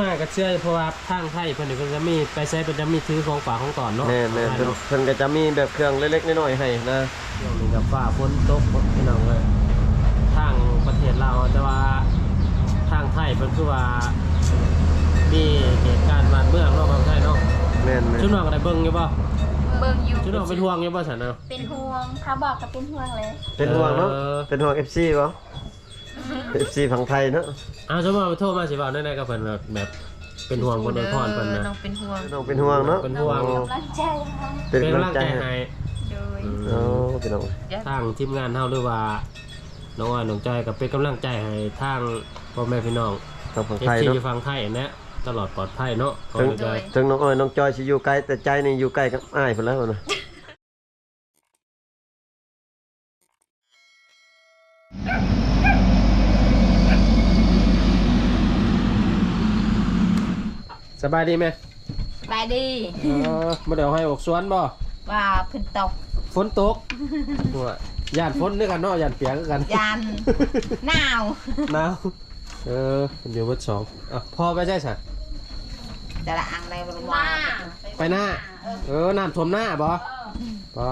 มากก็เชื่อเพราะว่าทางไทยเพิ่นนี่เพิ่นจะมีไปใช้เพิ่นจะมีถือของฝากของตอนเนาะแม่นแม่นเพิ่นเนาะเพิ่นก็จะมีแบบเครื่องเล็กๆน้อยๆให้นะช่วงนี้กับฟ้าฝนตกพี่น้องเลยทางประเทศเราวแต่ว่าทางไทยเพิ่นคือว่ามีเหตุการณ์บ้านเมืองเนาะบางไทยเนาะแม่นแม่นชุดน้องก็ได้เบิ่งอยู่ป่ะเบิ่งอยู่ชุดน้องเป็นห่วงอยู่ป่ะสันเนาะเป็นห่วงถ้าบอกก็เป็นห่วงเลยเป็นห่วงเนาะเออเป็นห่วง FC บ่ FC ฝั่งไทยเนาะอ้าวชุดน้องไปโทรมาสิบ่าวได้ๆก็เพิ่นแบบแบบเป็นห่วงคนโดยพรเพิ่นนะน้องเป็นห่วงน้องเป็นห่วงเนาะเป็นห่วงโอ้กำลังใจให้เป็นเป็นกำกำลัลังงใจใจให้ให้โดยโอ้พี่น้องทางทีมงานเฮาหรือว่าน้องอ้อยน้องจอยก็เป็นกำลังใจให้ทางพ่อแม่พี่น้องฝั่งฝั่งเอไทฟยซีเนาะอยู่ฝั่งไทยนะตลอดปลอดภัยเนาะขอถึงให้ได้ถึงน้องอ้อยน้องจอยสิอยู่ไกลแต่ใจนี่อยู่ใกล้กับอ้ายพุ่นแล้วนะ บายดีไหมไปดีเออมาเดี๋ยวให้อกสวนบ่ว่าเพิ่นตกฝนตกหัวย่านฝนด้วยกันเนาะย่านเปียกด้วยกันยันหนาวหนาวเออเดี๋ยววัดสองอะพ่อไปใช่สัจะละอังในบริวารไปหน้า เออน้ำท่วมหน้าบ่ป้า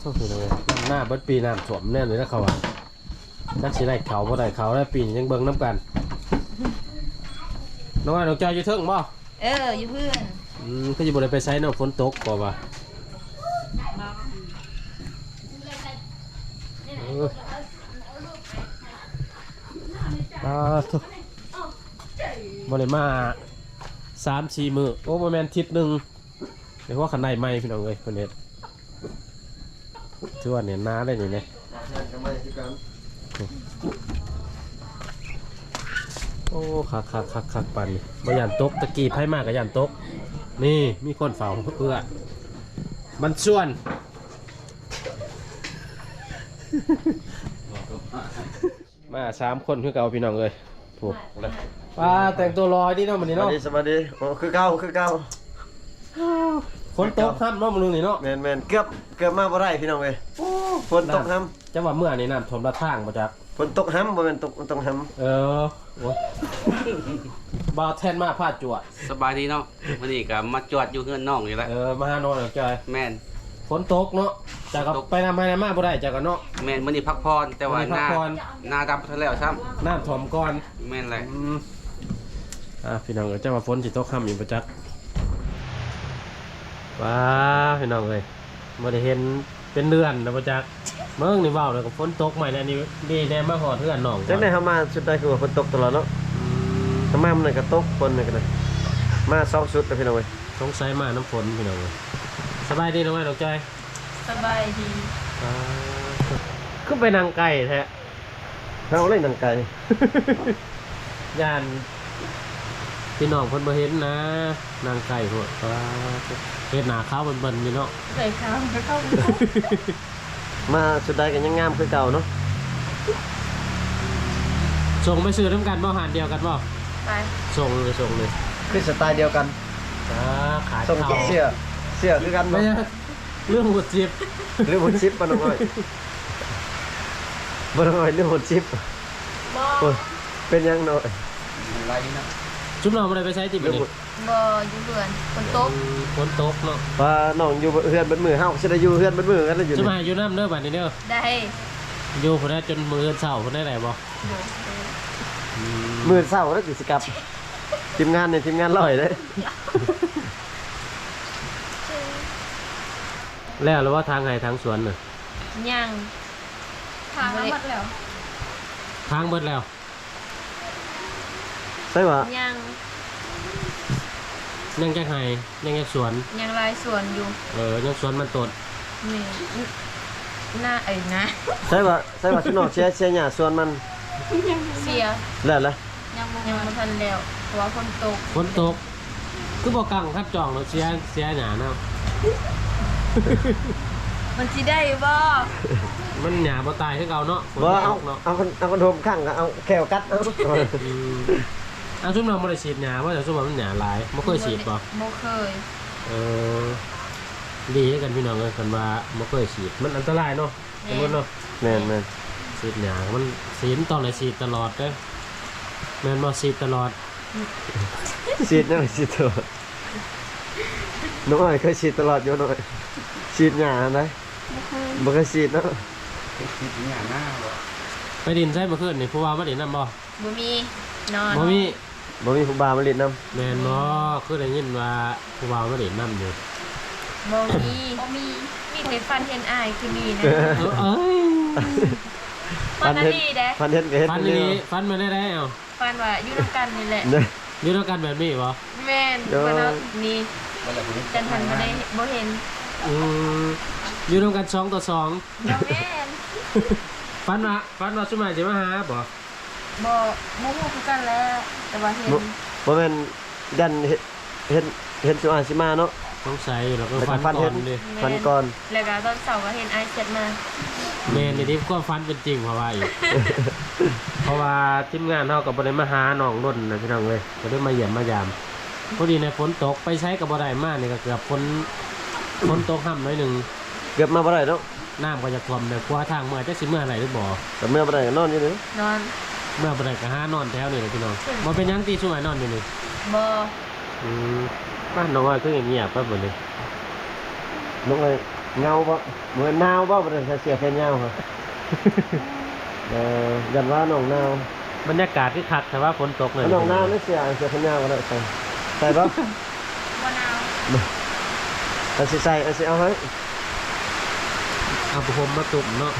โทษทีเลยน้ำหน้าเบิดปีน้ำท่วมแน่เลยนะเขาว่าจักสิได้เขาบ่ได้เขาได้ปีนี้ยังเบิ่งน้ำกันน้องอ้อยน้องจอยอยู่เทิงบ่ เอออยู่เพื่อนอืมก็จะบ่ได้ไปไซน์เนาะฝนตกบ่ว่าเออปาทุบ่ได้มาสามสี่มื้อโอ้บ่แม่นอาทิศหนึงเรียกว่าคันไดใหม่พี่น้องเอ้ยเพิ่นเฮ็ดถือว่าเนี่ยนาได้นี่แหละโอ้คักคักคักคักปานนี่บ่ย่านตกตะกี้ไผมากก็ย่านตก นี่มีคนเฝ้าเพื่อมันส่วนมาสามคนคือเก่าพี่น้องเลยถูกป้าแต่งตัวรอยนี่เนาะมันสนี่วัสเนาะดีสวัสดีโอ้คือเก่าคือเก่าฝนตกครับเนาะมันนึงนี่เนาะแม่นแม่นเกือบเกือบมาบ่ได้พี่น้องเอ้ยฝนตกห้จังหวะเมื่อนี่น้ำท่วมละทางมาจากำ ฝนตกห้ำบ่แม่นตกตกห้เออโอ้ยบาวแทนมาพาดจวด สบายดีเนาะวันนี้ก็มาจอดอยู่เฮือนน้องอยู่แล้วเออ มาหาโนอนหน่อยจอยแม่น ฝนตกเนาะจากก็ตก ไปนำไปนำมาบ่ได้จากก็เนาะ แม่นมื้อนี้พักพรแต่ว่ามื้อนี้หน้าพักผ่อน หน้าดำไปแล้วซ้น้ำท่วมก่อนำแม่นแหละ อืมอะพี่น้องเอ้ยจะมาฝนสิตกค่ำอีกประจักษ์ว้าพี่น้องเลยมาได้เห็น เป็นเดือนนะประจักษ์เมื่อนี่เว้าเลยก็ฝนตกใหม่แล้วนี่ดีแน่มาหอดเพื่อนน้องำจังได๋เฮามาสุดท้ายคือว่าฝนตกตลอดเนาะถ้ามามันนก็ตกฝนนั่นก็ได้มาสองชุดแล้วพี่น้องเอ้ยสงสัยมาน้ำฝนพี่น้องเลยสบายดีน้องไม้ดอกใจสบายดีอ่าขึ้นไปนางไก่แท้เฮาเล่นหนังไก่ยาน พี่น้องเพิ่นบ่เห็นนะ นางไก่พวกว้าเฮ็ดหนาขาวเบิ่นๆอยู่เนาะเคยเข้าเข้ามาสุดท้ายก็ยังงามคือเก่าเนาะส่งไปซื้อน้ำกันบ่หานเดียวกันบ่ไปส่งเลยส่งเลยคือสไตล์เดียวกันอ่าขายส่งข้าวเสื้อเสื้อคือกันไม่เนาะใช่เรื่องหัวจิบหรือหุ่นชิปบ่น้องอ้อยบ่น้องอ้อยหรือหุ่นชิปบอโอ้ยเป็นยังน้อย ไรนะ ชุบเราไม่ได้ไปใช้ติดหรือนี่หุ่นบออยู่เพื่อนคนตกฝนตกเนาะว่าน้องอยู่เฮือนเบนมือเฮาสิได้อยู่เฮือนเบนมือกันแล้วอยู่ชุบนี่มาอยู่น้ำเด้อบัดนี้เด้อได้อยู่คนได้จนมือเศร้าคนได้ไหนบ่อยู่มือเศร้าแล้วกิจกรรมทีมงานเนี่ยทีมงานลอยเด้แล้วหรือว่าทางไงทางสวนน่ะยังทางหมดแล้ว ทางเบิดแล้ว ใช่ปะยังยังจะไห้ยังจะสวน ยังลายสวนอยู่เออยังสวนมันตดนี่หน้าเอ้ยนะใช่ปะใช่ปะชิโนอกเชียร์เชียร์หญ้าส่วนมันเสียแล้วละยังยังไม่ทันแล้วเพราะว่าคนตกฝนตกคือบ่กังครับจองเราเสียเสียหนาเนาะมันสิได้บ่มันหนาบ่ตายคือเก่าเนาะฝนว่าตเอากเนาะเอาคนเอาคนโทมข้างก็เอาแขวกัดเอา อืม อะชุบเราบ่ได้ฉีดหนาว่าแต่ชุบมันหนาหลายบ่เคยฉีดบ่บ่เคยเออดีให้กันพี่น้องเลยกันว่าไม่เคยฉีดมันอันตรายเนาะสมมติเนาะแม่นแม่นฉีดหยามันฉีดตอนไหนฉีดตลอดเด้อแม่นบ่ฉีดตลอดฉีดยังไงฉีดตลอดน้องอ้อยเคยฉีดตลอดอยู่น้อยฉีดหยาไหมบ่เคยฉีดเนาะคิดอย่างหน้าบ่ไปดินใช่เมื่อคืนนี่ผู้ว่ามาดินน้ำบ่บ่มีนอนบ่มี บ่มีผู้บ่าวมาเล่นน้แมนบ่คือได้ยินว่าผู้ว่ามาดินน้ำอยู่บ่มีบ่มีมีแต่ฟันเห็นอายคือมีนะเออเอ้ยำฟันอันเฮ็ดนี้เด้พันเฮ็ดก็เฮ็ดฟันเดีนี้ยวฟันมาได้ได้เอาฟันว่าอยู่นํกันนี่แหละเด้ออยู่ด้วยกันแบบนี้บ่แม่นเด้อเพิ่นเอานี่บ่ได้บ่ได้จันทันบ่ได้บ่เห็นอืมอยู่ด้วยกันสองต่อสองบ่แม่นฟันว่าฟันว่าสมัยจะมาหาบ่ บ่บ่ฮู้คือกันแล้วแต่ว่าเห็นบ่บ่แม่นดันเฮ็ดเฮ็ดเฮ็ดสุอาสิมาเนาะสงสัยอยู่แล้วก็แล้วก็ฟันฟันก่เฮ็อดนดิฟันก่อน แล้วก็ตอนเช้าก็เห็นอายเช็ดมาแม่นี่ที่ความฟันเป็นจริงเพราะว่าอีก เพราะว่าทีมงานเฮาก็บ่ได้มาหาน้องรุ่นนะพี่น้องเว้ยก็ได้มาเยี่ยมมายามพอดีในฝนตกไปใช้ก็บ่ได้มานี่ก็เกือบฝนฝนตกห่ำหน่อยหนึงเกือบมาบ่ได้เนาะน้ำก็จะท่วมเลยกว่าทางเมื่อจะสิเมื่อไหร่หรือบ่แต่เมื่อบ่ได้ก็นอนอยู่นี่นอน เมื่อบ่ได้ก็หานอนแถวนี่แหละพี่น้องบ่เป็นหยังตีช่วยนอนอยู่นี่บ่อืมบ้านน้องอ้อยคือเงียบๆไปหมดเลยน้องเอ้ยเงาบ่เหมือนหนาวบ่บ่ได้ใส่เสื้อแขนยาวค่ะเออยันว่าน้องหนาวบรรยากาศที่คักแต่ว่าฝนตกเลยถ้าน้องหนาวนี่เสื้อเสื้อแขนยาวก็ได้ใส่ใส่บ่ บ่หนาวเอาสิใส่เอาสิเอาให้เอาผ้าห่มมาตุ่มเนาะ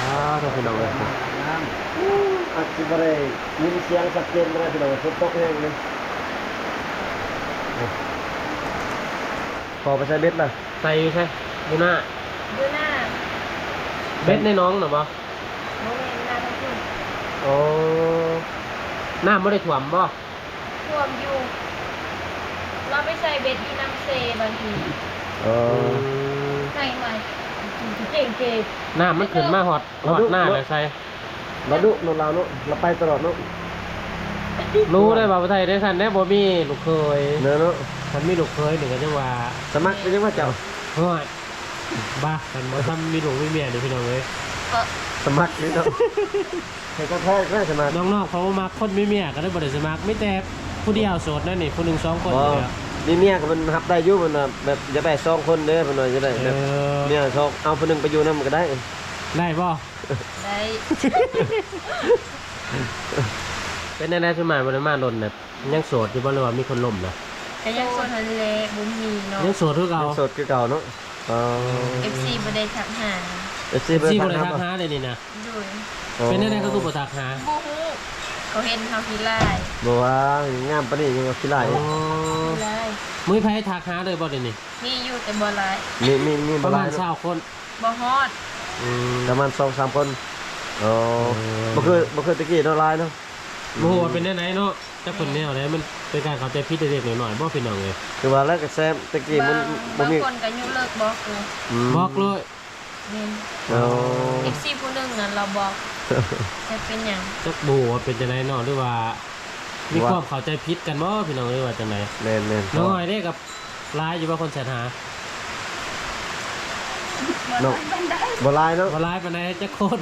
อ้าวถ้าพี่น้องเลย น้ำอาจสิบ่ได้ยินเสียงชัดเจนบ่ได้พี่น้องฝนตกแห้งเลยพอไปใส่เบ็ดล่ะใส่อยู่ใช่ดูหน้าดูหน้าเบ็ดในน้องหรอบ่บ่แม่นหน้าทั้งคู่โอ้หน้าไม่ได้ถ่วมบ่ท่วมอยู่ เราไปใส่เบ็ดที่น้ำเซบางทีเออใส่ใหม่เก่งเก่งหน้ามันขึ้นมาหอดหอดหน้าเลยใส่ เราดุเราเราเนาะเราไปตลอดเนาะรู้ได้บ่าวไทยได้ทันได้บ่มีลูกเคยเนอะเนาะทันมีลูกเคยหนึ่งก็จะว่าสมัครเป็นยังว่าเจ้าเฮ้ยบ้าทันบ่ทำมีลูกมีเมียเดี๋ยวพี่น้องเลยก็สมัครนี่เนาะใครก็แท้แค่สมัครน้องๆเขามาคนมีเมียก็ได้บ่ได้สมัครไม่แต่ผู้เดียวโสดนั่นนี่ผู้หนึ่งสองคนบ่เนี่ยมีเมียก็มันรับได้อยู่มันน่ะแบบจะได้สองคนเด้อมันน่ะจะได้เอแบบอเมียสองเอาคนหนึงไปอยู่นำก็ได้ ได้บ่ได้ เป็นแน่ๆสมัยบ่ได้มาโดนน่ะยังโสดอยู่บ่หรือว่ามีคนล่มน่ะแต่ยังส่วนทะเลบุญมีเนาะ ยังโสดคือเก่ายังโสดคือเก่าเนาะอ๋อ FC บ่ได้ทักหาเอฟซีซีบ่บ่ได้ได้ทัทักกหาหาเลยนี่นะด้วยเป็นแน่ๆก็คือบ่ทักหาบูฮู้เขาเห็นเขาพิไลายบ่ว่างามปานนี้ยังว่าขี้ลายโอ้พิไลายมือไผทักหาเลยบ่เดี๋ยวนี้มีอยู่แต่บ่หลายมีมีมีประบ่หมาลาณยเนาะ20คนบ่ฮอดอืม ประมาณ2-3คนอ๋อเออบ่คือบ่คือตะกี้เนาะหลายเนาะบ่ฮู้ว่าเป็นแนวไหนเนาะจักคนแนวไหนมันเป็นการเข้าใจผิดเล็กๆน้อยๆบ่พี่น้องเอ้ยคือว่าแล้วก็แซมตะกี้มันบางบ่บางมีคนก็อยู่เลิกบอกเลยมบอกเลยนี่อ๋อ FC ผู้หนึงน่ะเราบอกจะเป็นหยังจักบ่ฮู้ว่าเป็นจังไดเนาะหรือว่า มีความเข้าใจผิดกันบ่พี่น้องเอ้ยว่าจังไดแม่นแม่นน้องอ้อยเด้กับหลายอยู่ว่าคนแสนหา น้องบ่หลายเนาะบ่หลายปานใดจักคน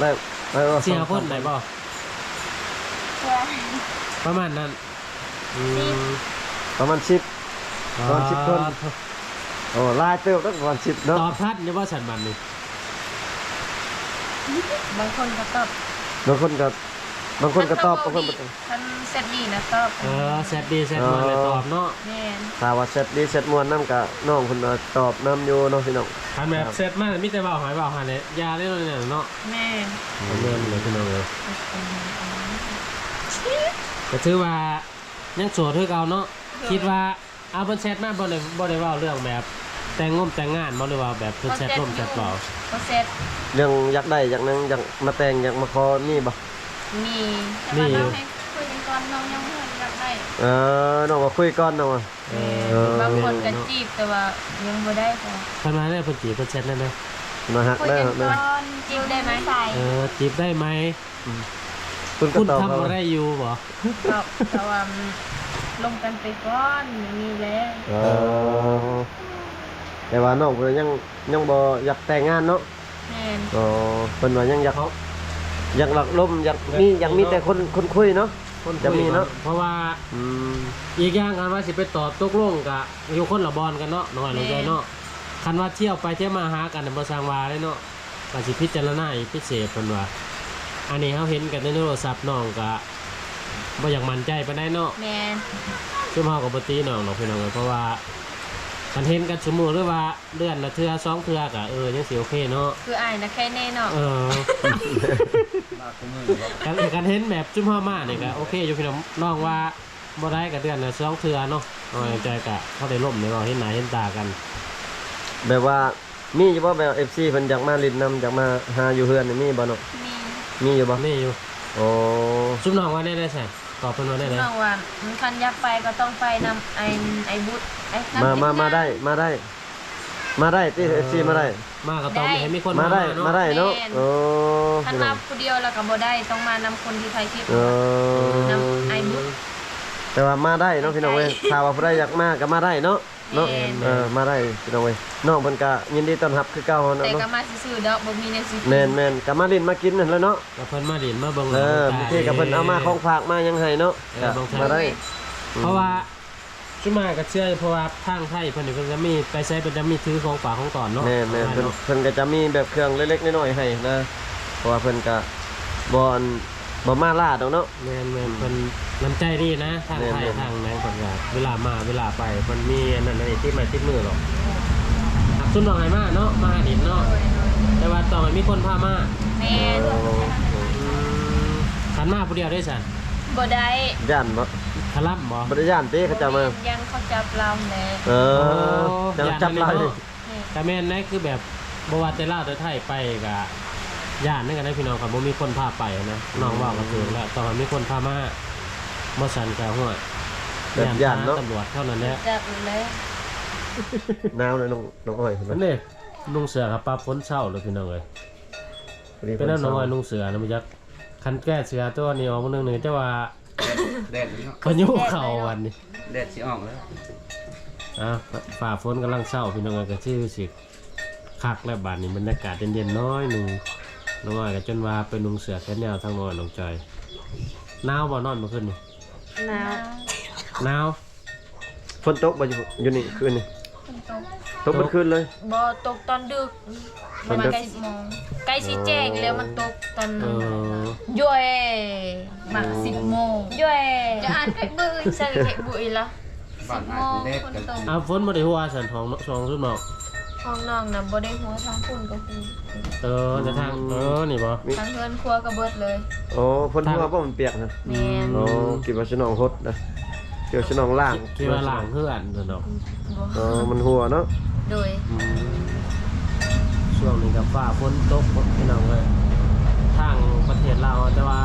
ได้ได้ว่าเสียคนได้บ่ประมาณนั้นอืมประมาณ10ประมาณ10คนโอ้หลายเติบตั้งประมาณ10ตเนาะอบทัดอยู่ว่าฉันบันนี่บางคนก็ตอบบางคนก็ บางคนก็ตอบบางคนบ่ตอบท่านเสร็จดีนะตอบเออแซดดีแซดมาเลยตอบเนาะแม่นถ้าว่าเสร็จดีเสร็จม่วนนำก็น้องเพิ่นก็ตอบนํอยู่เนาะพี่น้องคันแบบเซตมามีแต่เบาหอยเบาหอยเลยยาเล่นเนี่ยเนาะแม่นผมเรียนเลยพี่น้องเลยก็ถือว่ายังโสดคือเก่าเนาะคิดว่าเอาบนแชทมาบ่ได้บ่ได้เว้าเรื่องแบบแต่งงมแต่งงานบ่หรือว่าแบบเพิ่นแชทล่มแชทเปล่าก็เสร็จเรื่องอยากได้อยากนั้นอยากมาแต่งอยากมาขอนี่บ่ มีนี่อยู่คุยกันก่อนน้องยังไม่อยากได้เออน้องก็คุยก่อนน้องว่าเอเออบางคนก็จีบแต่ว่ายังไม่ได้พอเพิ่นมาได้เพิ่นจีบเพิ่นแชทนั่นนะมาฮักคุยได้กันฮักได้ก่อนจีบได้ไหมใส่เออจีบได้ไหมคุณก็คุณตอบทำเขาอะไรอยู่บ่ตอบแต่ว่าลงกันไปก่อนมีแล้วเออแต่ว่าน้องเพิ่นยังยังบ่อยากแต่งงานเนาะแม่นอ๋อเพิ่นว่ายังอยาก อยากหลักลมอยากมีอยากมีแต่คนคนคุยเนาะ คนจะมีเนาะเพราะว่าอืมอีกอย่างกันว่าสิไปตอบตกลงกับอยู่คนละบอลกันเนาะน้อยลงใจเนาะคันว่าเที่ยวไปเที่ยวมาหากันในบ่สร้างวาเลยเนาะก็สิพิจารณาอีกพิเศษเพิ่นว่า อันนี้เขาเห็นกันในโทรศัพท์น้องก็บ่อยากมั่นใจปานใดเนาะ แมน ซึ่งเฮาก็บ่ตีน้องหรอกพี่น้องเอ้ยเพราะว่า คันเห็นกันสมมุติหรือว่าเดือนละเทื่อสองเทื่อก็เออยังสิโอเคเนาะคืออายนะแค่แน่เนาะเออมาคุมือบ่การการเห็นแบบจุ่มห้ามาเนี่ยก็โอเคอยู่พี่น้องน้องว่าบ่ได้กับเดือนละสองเทื่อเนาะน้อยใจกะเขาได้ล่มเนี่ยเราะเห็นหน้าเห็นตากัน แบบว่ามีอยู่บ่แบบ FC เพิ่นอยากมาลินนำอยากมาหาอยู่เฮือนนี่มีบ่เนาะมีมีอยู่บ่นี่อยู่โอ้จุ่มน้องว่าได้ได้ใช่ตอบเพิ่นว่าได้เลยน้องว่ามันคันยับไปก็ต้องไปนำไอ้ไอ้บุตร ไอ้น้ำมามาจิ้มาได้มาได้ มาได้ที่ FC มาได้ มาก็ต้องให้มีคนมาได้เนาะมาได้เนาะโอ้คันพี่น้มาองผู้เดียวแล้วก็บ่ได้ต้องมานำคนที่ไทยคลิปเออนำไอ้บุตรแต่ว่ามาได้เนาะพี่น้องเว้ยถ้าว่าผู้ใดอยากมาก็มาได้เนาะเนาะแม่น เออมาได้พี่น้องเว้ยน้องเพิ่นก็ยินดีต้อนรับคือเก่าเนาะแต่ก็เนาะมาซื่อๆดอกบ่มีแนวสิแม่นแม่นก็มาลินมากินนั่นแหล้วเนาะก็เพิ่นมาดินมาเบิ่งเออหบางน้ทีก็เพิ่นเอามาของฝากมายังให้เนาะเออบางทีมาได้ เพราะว่า จุ่มมาก็เชื่อเพราะว่าทางไทยเพิ่นนี่เพิ่นจะมีไปใช้เพิ่นจะมีถือของฝากของตอนเนาะแม่นแม่นเพิ่นเนาะเพิ่นก็จะมีแบบเครื่องเล็กๆน้อยๆให้นะเพราะว่าเพิ่นก็บ่อนบ่มาล่าดอกเนาะแม่นแม่นเพิ่นน้ำใจดีนะทางไทยแม่นๆทางนั้นเพิ่นก็เวลามาเวลาไปเพิ่นมีอันนั้นอันนี้ที่มาติดมือหรอกหักซุ่มน้องให้มาเนาะมาหาดินเนาะแต่ว่าต้องให้มีคนพามาแม่นขันมาผู้เดียวได้สันบ่ได้ย่านบ่ ขลับบ่บ่ได้ย่านเต้เขาจะมายังเขาจับเราแน่เออจะจับลายนี่แต่แม่นนั่นคือแบบบว่าแต่ลาวแต่ไทยไปกับย่านนั่นกันได้พี่น้องครับบ่มีคนพาไปนะน้องว่าก็ถูกแล้วต้องให้มีคนพามาบ่สันก็หัวแบบย่านเนาะตำรวจเท่านั้นแหละจับเลยหนาวเลยน้องน้องอ้อยนั่นเด้นุ่งเสือครับปลาฝนเช้าเลยพี่น้องเอ้ยเป็นน้ำน้องอ้อยนุ่งเสือนะมันจักคันแก้เสือตัวนี้ออกมานึงนึงแต่ว่า แดดนี่เนาะพายุเข้าวันนี้แดดสิออกแล้วอะฝ่าฝนกำลังเศร้าพี่น้องเอ้ยก็ชื่อสิคักและบาดนี้บรรยากาศเย็นๆน้อยหนึ่งน้องอ้อยก็จนว่าเป็นนุงเสือแค่แนวทางน้อยน้องจอยหนาวบ่นอนเมื่อคืนนี่หนาวหนาวฝนตกบ่อยู่อยู่นี่คืนนี่ฝน ตกตกเมื่อคืนเลย บ่ตกตอนดึกประมาณใกล้สิบโมงใกล้สิแจ้งแล้วมันตกตอนเออ ย้อยมาสิบโมงย้อยจะอ่านแค่บุยใส่แค่บุยละบ้านหาแดดกันเอาฝนบ่ได้หัวสันทองสองสุดหมอกห้องน้องน่ะบ่ได้หัวทางพุ่นก็คือเออในทางเออนี่บ่ ทางเฮือนครัวก็เบิดเลย โอ้ฝนหัวบ่มันเปียกนะแม่น โอ้คิดว่าสิน้องฮดนะ คิดว่าสิน้องล่างคิดว่าล่างเพื่อนซั่นดอกบ่อ๋อมันหัวเนาะโดยอืมช่วงนี้กับฟ้าฝนตกพี่น้องเลยทางประเทศเราวแต่ว่า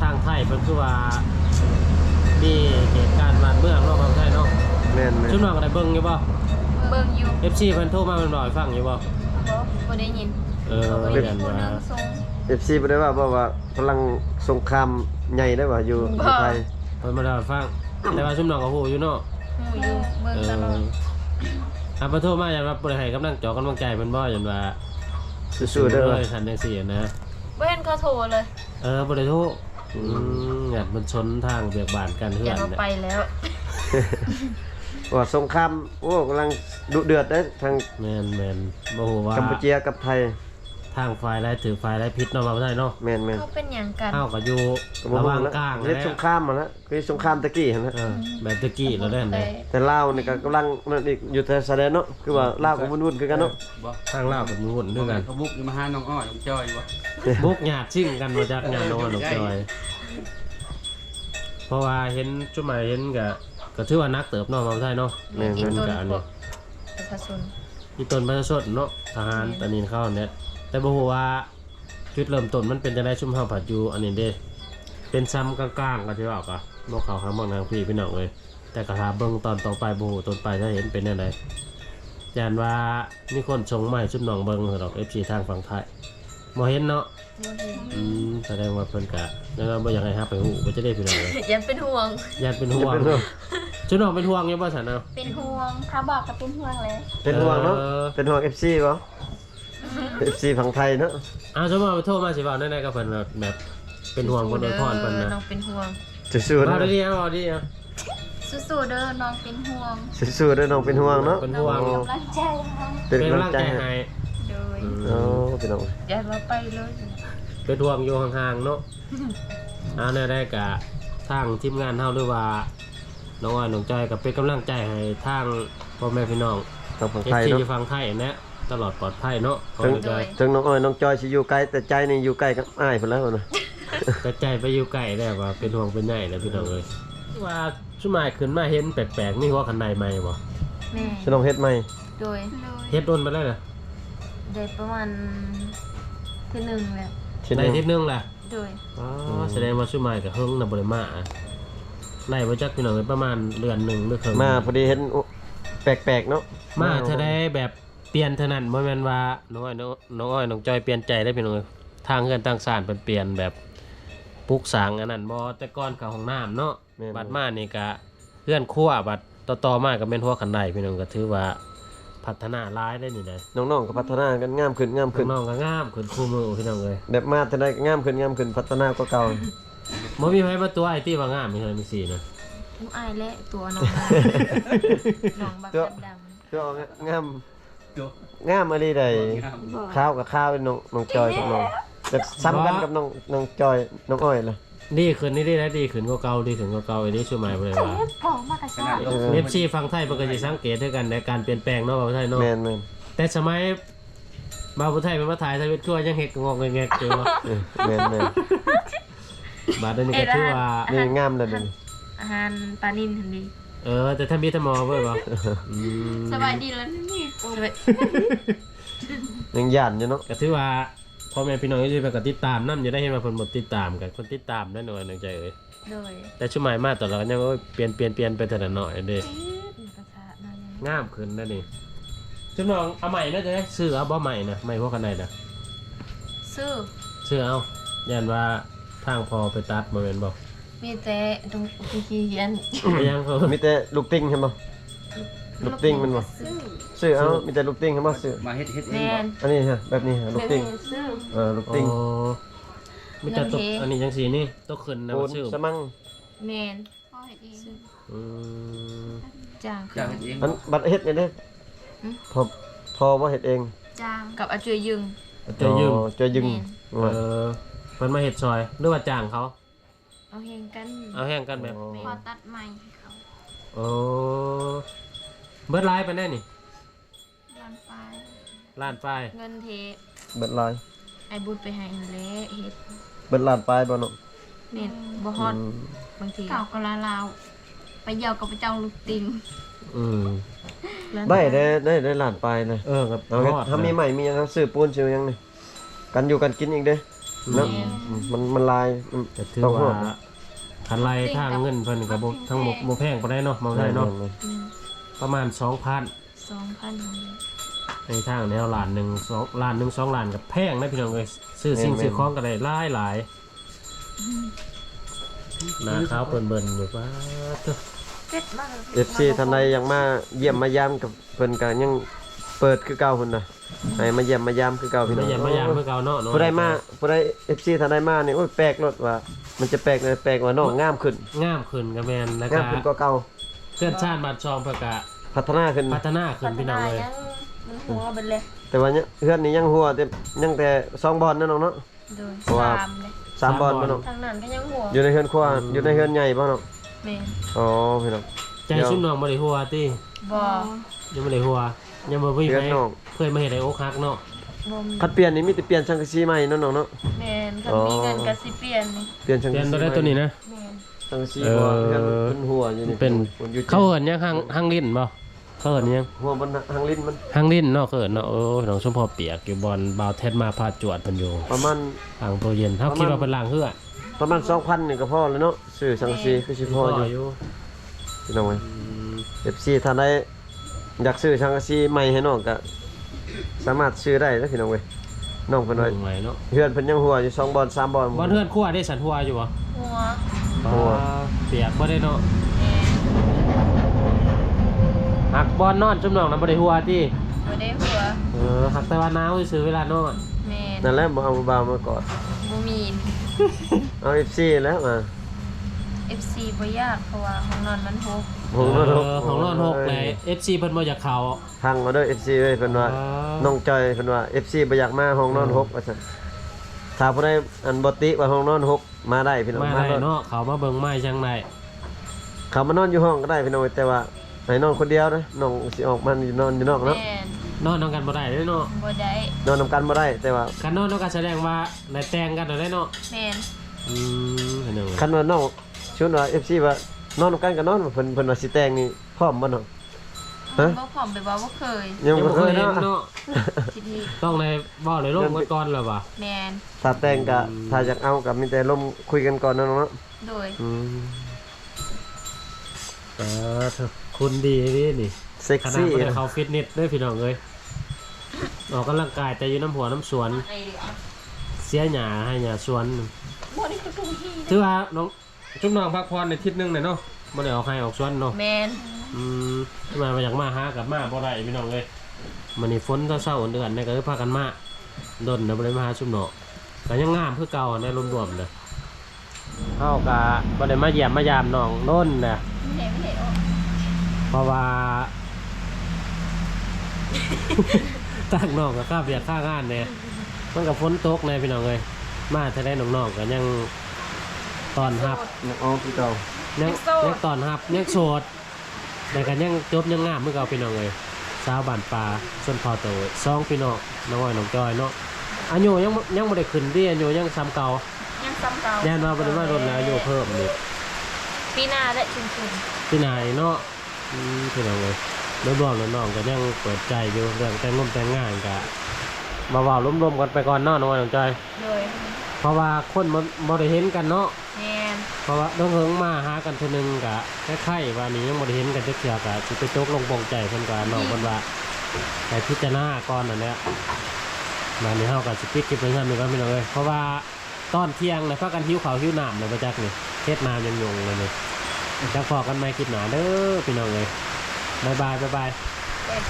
ทางไทยเพิ่นคือว่ามีเหตุการณ์บ้านเมืองเนาะบางไทยเนาะแม่นแม่นชุดน้องก็ได้เบิ่งอยู่บ่เบิ่งอยู่ FC เพิ่นโทรมาเพิ่นบอกให้ฟังอยู่บ่บ่บ่ได้ยินเออบ่เรีได้ยนผู้ว่าหนึงส่ง FC บ่ได้ว่าบ่ว่าพลังสงครามใหญ่ได้ว่าอยู่บ่ในไทยเพิ่นมาเล่าให้ฟัง แต่ว่าชุดน้องก็ฮู้อยู่เนาะหูอยู่เบิ่งเอตลออดอะเพิ่นโทรมาอย่างว่าบ่ได้ให้กำลังจอกำลังใจเพิ่นบ่อย่างว่าสู้ๆเด้อทันจังซี่นะ บ่เห็นเขาโทรเลยเออบ่ได้โทรอืมหยัดมันชนทางเบียกบานกันเฮืออย่านมาเนี่ยไปแล้ว ว่าสงครามโอ้กำลังดุเดือดเด้อทางแม่นแม่นบ่ฮู้ว่า กัมพูชีกับไทย ทางฝ่ายไรถือฝ่ายไรพิษเนาะบ่ได้เนาะแม่นแม่นเขาเป็นหยังกัน เฮาก็อยู่ระหว่างกลางเฮ็ดนะสงครามมาแล้วคือสงครามตะกี้หั่นนะเออแบบตะกี้เราได้แต่ไหนแต่ลาวนี่ก็กำลังนั่นอีกอยู่แต่แสดงเนาะคือว่าลาวก็วุ่นๆคือกันเนาะบ่ทางลาวกับมือหุ่นด้วยกันเขาบุกอยู่มาหาน้องอ้อยน้องจอยบ่บุกหยาดชิ่งกันมาจากงานโนอนหนกจอย เพราะว่าเห็นจุดหมายเห็นก็ก็ถือว่านักเติบเนาะมาใช่เนาะ แม่นอีแม่นต้นก็อันพวนี้กประชาชนที่ต้นประชาชนเนาะทหารตอนนี้เข้าเนี่ย แต่บ่ฮู้ว่าจุดเริ่มต้นมันเป็นจังได๋ชุมเฮาผัดอยู่อันนี้เด้เป็นซ้ำกลางๆก็สิว่าก็บ่เข้าหาบางนางพี่พี่น้องเลยแต่ก็ถ้าเบิ่งตอนต่อไปบ่ฮู้ต้นไปจะเห็นเป็นจังไดยานว่ามีคนส่งมาให้ชุมน้องเบิ่งดอก FC ทางฝั่งไทยบ่เห็นเนาะบ่เห็นอืมแสดงว่าเพิ่นกะแล้วก็บ่อยากให้ฮับไปฮู้บ่จะได้พี่น้องเลยยันเป็นห่วงญาติเป็นห่วงเป็นห่วงชุดน้องเป็นห่วงอยู่บ่ซั่นเนาะเป็นห่วงถ้าบอกก็เป็นห่วงเลยเป็นห่วงเนาะเออเป็นห่วง FC บ่ FC ฝั่งไทยเนาะอ้าวสมมุติว่าโทรมาสิเว้าแน่ๆกับเพิ่นแบบแบบเป็นห่วงบ่โดยพรเพิ่นน้นะองเป็นห่วง สู้ๆเอานะดีๆเอาดีๆเอาสู้ๆเด้อน้องเป็นห่วงสู้ๆเด้อน้องเป็นห่วงเนาะเป็นห่วงโอ้กำลังใจให้เป็นเป็นกำกำลัลังงใจใจให้ให้โดยโอ้พี่น้องอย่าเราไปเลยเป็นห่วงอยู่ห่างๆเนาะเอาแน่ได้กะทางทีมงานเฮาหรือว่าน้องอ้อยน้องจอยก็เป็นกำลังใจให้ทางพ่อแม่พี่น้อง ทางฝั่งเอไทฟยซีเนาะอยู่ฝั่งไทยนะ ตลอดปลอดภัยเนาะขอถึงน้องจอยถึงน้องอ้อยน้องจอยสิอยู่ไกลแต่ใจนี่อยู่ใกล้กับอ้ายเพิ่นแล้วนะกระจายไปอยู่ไกลได้ว่าเป็นห่วงเป็นใยแล้วพี่น้องเอ้ยว่าชุมายขึ้นมาเห็นแปลกๆมีหัวคันใดใหม่บ่แม่สิน้องเฮ็ดใหม่โดยเฮ็ดโดนไปแล้วเหรอได้ประมาณเที่หนึ่งแล้วชิ้นหได้นึงทิศนึงแหละโดยอ๋อแสดงว่าชุมายกับเฮิงน่ะบ่ได้มาไล่บ่จักพี่น้องเอ้ยประมาณเดือนหนึงหรือครึ่งมาพอดีเห็นโอ้แปลกๆเนาะมาเธอได้แบบ เปลี่ยนเท่านั้นบ่แม่นว่าน้องอ้อยน้องน้องอ้อยน้องจอยเปลี่ยนใจได้พี่น้องเอ้ยทางเฮือนทางสานเพิ่นเปลี่ยนแบบปลูกสร้างอันนั้นบ่แต่ก่อนเข้าห้องน้ำเนาะแม่น บัดมานี่ก็เพื่อนครั่วบัดต่อๆมาก็เป็นหัวขันไดพี่น้องก็ถือว่าพัฒนาร้ายได้นี่เลยน้องๆก็พัฒนากันงามขึ้นงามขึ้น น้องๆก็งามขึ้นคู่มือพี่น้องเลยแบบมาแต่ได้ก็งามขึ้นงามขึ้นพัฒนากว่าเก่า บ่มีไผมาตัวไอ้ที่ว่างามมีเท่านี้สินะน้องอายและตัวน้องมาน้องบักดำก็งาม ตัวงามอะไรใดงามข้าวกับข้าวเป็นน้องน้องจอยกับน้องจะซ้ำกันกับน้องน้องจอยน้องอ้อยล่ะดีขึ้นนี่ได้แล้วดีขึ้นกว่าเก่าดีขึ้นกว่าเก่าไอ้นี่ช่วยหมายบ่ได้ว่าพอมากระขชานาดกต้องเอฟซีฟังไทยปกติสังเกตด้วยกันในการเปลี่ยนแปลงเนาะบ่าวไทยเนาะแม่นแม่นแต่สมัยบ่าวไทยเป็นมาถ่ายทวิตชั่วยังเฮ็ดงอกแงกๆอยู่เออแม่นแม่นบาดนี้ก็ถือว่านี่งามเลยเดี๋ยวนี่อาหารปลานินทันดี เออ แต่ถ้ามีถ้ามอเว้ยบ่อืมสบายดีแล้วนี่สบายยังย่านอยู่เนาะก็ถือว่าพ่อแม่พี่น้องที่ไปกับติดตามนั่นจะได้เห็นว่าเพิ่นบ่ติดตามกันคนติดตามได้หน่อยหนึงใจเอ้ยโดยแต่ชุมายมาตลอดยังโอ้ยเปลี่ยนเปลี่ยนเปลี่ยนไปแต่ละหน่อยเด้กระชากนั่นงามขึ้นนั่นนี่ชุมน้องเอาใหม่นะจะได้ซื้อเอาบ่ใหม่นะใหม่พวกกันใดนะซื้อซื้อเอายันว่าทางพอไปตัดบ่แม่นบ่ มีแต่ตรงที่เขียนไปยังเขามีแต่ลูกติ้งเห็นบ่ ลูกติ้งมันบ่ ซื้อซื้อเอามีแต่ลูกติ้งเห็นบ่ซื้อมาเฮ็ดเฮ็ดเอแมงบ่นอันนี้ฮะแบบนี้ฮะลูกติ้งซื้อ เออลูกโอ้ติ้งมีแต่ตกเงินเทอันนี้จังซี่นี่ตกขึ้นนะปูว่านซื้อสมังแมนอืมจางจากเฮ็ดเองอันบัดเฮ็ดนี่เด้อืมพอพอบ่เฮ็ดเองจางกับอาจุยยึง จะยืม อ๋อจะยึงเออมันมาเฮ็ดซอยหรือว่าจ้างเขา เอาเฮงกันเอาแห้งกันแบบพอตัดใหม่เขาโอ้เบิดไลายไปแน่นี่ร้านไฟล้านป้ายเงินเทเบิดลายไอ้บุญไปให้เละเฮ็ดเบิดล้านปลายบ่เนาะเม็ดบ่ฮอดอืมบางทีเก่าก็ลาลาวไปเยี่ยวกับพระเจ้าลูกติงอืมร้านได้ได้ได้ได้ล้านปลายนะเออครับเอาเฮ็ดถ้ามีใหม่มีหยังครับซื้อปูนซื้อหยังนี่กันอยู่กันกินอีกเด้ เนาะอืมมันมันลายมันจะถือต้องฮอว่าดคันไล่ทางเงินเพิ่นก็บ่ทั้งหมดบ่แพงปานใดเนาะบ่ได้เนาะแม่อืมประมาณ 2,000สองพันในทางแนวล้านหนึงสองล้านหนึงสองล้านก็แพงนะพี่น้องเอ้ยซื้อสิ่งซื้อของก็ได้หลายหลายหน้าขาวเปิ้นๆอยู่ว่าเด้อเจ็ดมากเอฟซีท่านใดอยากมาเยี่ยมมายามกับเพิ่นก็ยังเปิดคือเก่าพุ่นน่ะ ให้มาเยี่ยมมายามคือเก่าพี่น้ไม่องยามไม่ยามเพื่อเก่าเนาะเนาะผู้ใดมาผู้ใด FC ท่านใดมานี่โอ้ยแปลกรถว่า มันจะแปลกเลยแปลกว่าน้องงามขึ้นงามขึ้นก็แม่นนะคงารัมบขึ้นกว่าเก่าเพื่อนชาติบัตรชองเพื่อกะพัฒนาขึ้น พัฒนาขึ้นพี่น้องเลยยังมันหัวเบิดเลยแต่ว่าเนี่ยเฮือนนี่ยังหัวแต่ยังแต่สองบอลนั่นน้องเนาะโดยเพราะว่าสามเลยสามบอลบ่น้องทางนั้นก็ยังหัวอยู่ในเฮือนครัวอยู่ในเฮือนใหญ่บ่น้องแม่นอ๋อพี่น้องใจชุ่มน้องบ่ได้หัวติบ่ยังบ่ได้หัว ยังบ่มีเฮืใคอนรน้อง เคยมาเฮ็ดให้อกหักเนาะบ่มีคัดเปลี่ยนนี่มีแต่เปลี่ยนช่างกะซีใหม่เนาะน้องเนาะ แม่นก็อ๋อมีเงินก็สิเปลี่ยนนี่เปลี่ยนช่างเปลี่ยนกะตัวซีได้ตัวนี้นะ แม่นช่างกะซีเออบ่เฮือนเป็นหัวอยู่นี่เป็นอยู่เขาเอิ้นยังหางหางลิ้นบ่เขาเอิ้นยังหัวบนทางลิ้นมันหางลิ้นเนาะเขาเอิ้นเนาะโอ้น้องชมพอเปียกอยู่บอลบาวเทศมาพาจวดเพิ่นอยู่ประมาณทางตัวเย็นเฮาคิดว่าเพิ่นล้างเฮือประมาณ2,000นี่ก็พอแล้วเนาะซื้อช่างกะซีคือสิพออยู่อยู่พี่น้องเอ้ยอืม FC ท่านใด อยากซื้อช่างกะซีใหม่ให้น้องก็สามารถซื้อได้เด้อพี่น้องเว้ยน้องเพิ่นว่าตรงไหนเนาะเฮือนเพิ่นยังหัวอยู่สองบอลสามบอลบอลเฮือนคั่วได้สันหัวอยู่บ่หัวหัวเปียกบ่ได้เนาะแม่นหักบอลนอนจุ่มน้องนำบ่ได้หัวติบ่ได้หัวเออหักแต่ว่าหนาวซื่อๆเวลานอนแม่นนั่นแหละบ่เอาบ่าวมากอดบ่มีบเอา FC แล้วมา FC บ่ยากเพราะว่าห้องนอนมันหกห้องนอนหก เออของนอนหกเลย FC เพิ่นบ่อยากเข้า พังเอาเด้อ FC เอ้ยเพิ่นว่าอ๋อ น้องจอยเพิ่นว่า FC บ่อยากมาห้องนอนหกว่าซั่นถ้าผู้ใดอันบ่ติว่าห้องนอนหกมาได้พี่น้องมามาได้เด้อเนาะเขามาเบิ่งไม้จังไดเขามานอนอยู่ห้องก็ได้พี่น้องแต่ว่าให้นอนคนเดียวนะน้องสิออกมันอยู่นอนอยู่นอกเนาะแม่นนอนนำกันบ่ได้เด้เนาะบ่ได้นอนนํกันบ่ได้แต่ว่ากันนอนนำกันแสดงว่าได้แต่งกันแล้วได้เนาะแม่นอืมเห็นจังคันว่าน้องชวนว่า FC ว่า นอนนํกันก็นอนเพิ่นเพิ่นว่าสิแต่งนี่พร้อมบ่เนาะ ฮะ บ่พร้อมไปว่าบ่เคยยังยังบ่บ่เคเคยยเห็นเนาะเนาะทีนี้ต้องในบ่เลยลงกันก่อนแล้วว่ะแม่นถ้าแต่งก็ถ้าอยากเอาก็มีแต่ลมคุยกันก่อนเนาะเนาะโดยอืมเออเถอะคุณดีนี่นี่เซ็กขนาดซี่บ่ได้นะเข้าฟิตเนสเด้อพี่น้องเอ้ยออกกำลังกายแต่อยู่น้ำหัวน้ำสวนเสียหญ้าให้หญ้าสวนถือว่าน้อง จุ๊บน้องพักผ่อนในทิศหนึงน่ะเนาะบ่ได้ออกให้ออกสวนเนาะแม่นอืมทำไมมาอยากมาหากับมาบ่ได้พี่น้องเลยมันนี่ฝนเศร้าๆเดือนเนี่ยก็คือพากันมาดนนะบ่ได้มาหาชุมเนาะก็ยังงามคือเก่าในรวมๆเลยเฮากะบ่ได้มาเยี่ยมมายามน้องน้นนะไม่เห็นไม่เห็นออกเพราะว่าตั้งน้องก็ค่าเบียกค่างานเนี่ยมันก็ฝนตกในพี่น้องเลยมาถ้าได้น้องๆก็ยัง ตอนรับอ๋อพี่เก่ายังยังตอนรับยังโสดแต่กันยังจบยังงามเมื่อเก่าพี่น้องเลยสาวบ้านปลาส่วนพอโตสองพี่น้องน้องอ้อยน้องจอยเนาะอายุยังยังบ่ได้ขึ้นที่อายุยังซ้ำเก่ายังซ้ำเก่าแน่นว่าบ่ได้มาโดนแล้วอายุเพิ่มนี่ปีหน้าและชุมชนพี่นายเนาะอืมพี่น้องเลยรวมๆแล้วน้องก็ยังเปิดใจอยู่เรื่องแต่งงมแต่งงานก็มาเว้ารวมๆกันไปก่อนเนาะน้องอ้อยน้องจอยโดยเพราะว่าคนบ่บ่ได้เห็นกันเนาะ แม่นเพราะว่าน้องเฮิงมาหากันเทีนึงกะคล้ายๆว่านี่ยังบ่ได้เห็นกันจักเทื่อกะสิไปจกลงปองใจเพิ่นก็น้องเพิ่นว่าให้พิจารณาก่อนนั่นแหละมานี่เฮาก็สิปิดคลิปไว้ซั่นนี่ก็พี่น้องเอ้ยเพราะว่าตอนเที่ยงน่ะพากันหิวข้าวหิวน้ำเลยบ่จักนี่เฮ็ดน้ำยังยงเลยนี่จักพอกันใหม่คลิปหน้าเด้อพี่น้องเอ้ยบ๊ายบายบ๊ายบาย เด็ก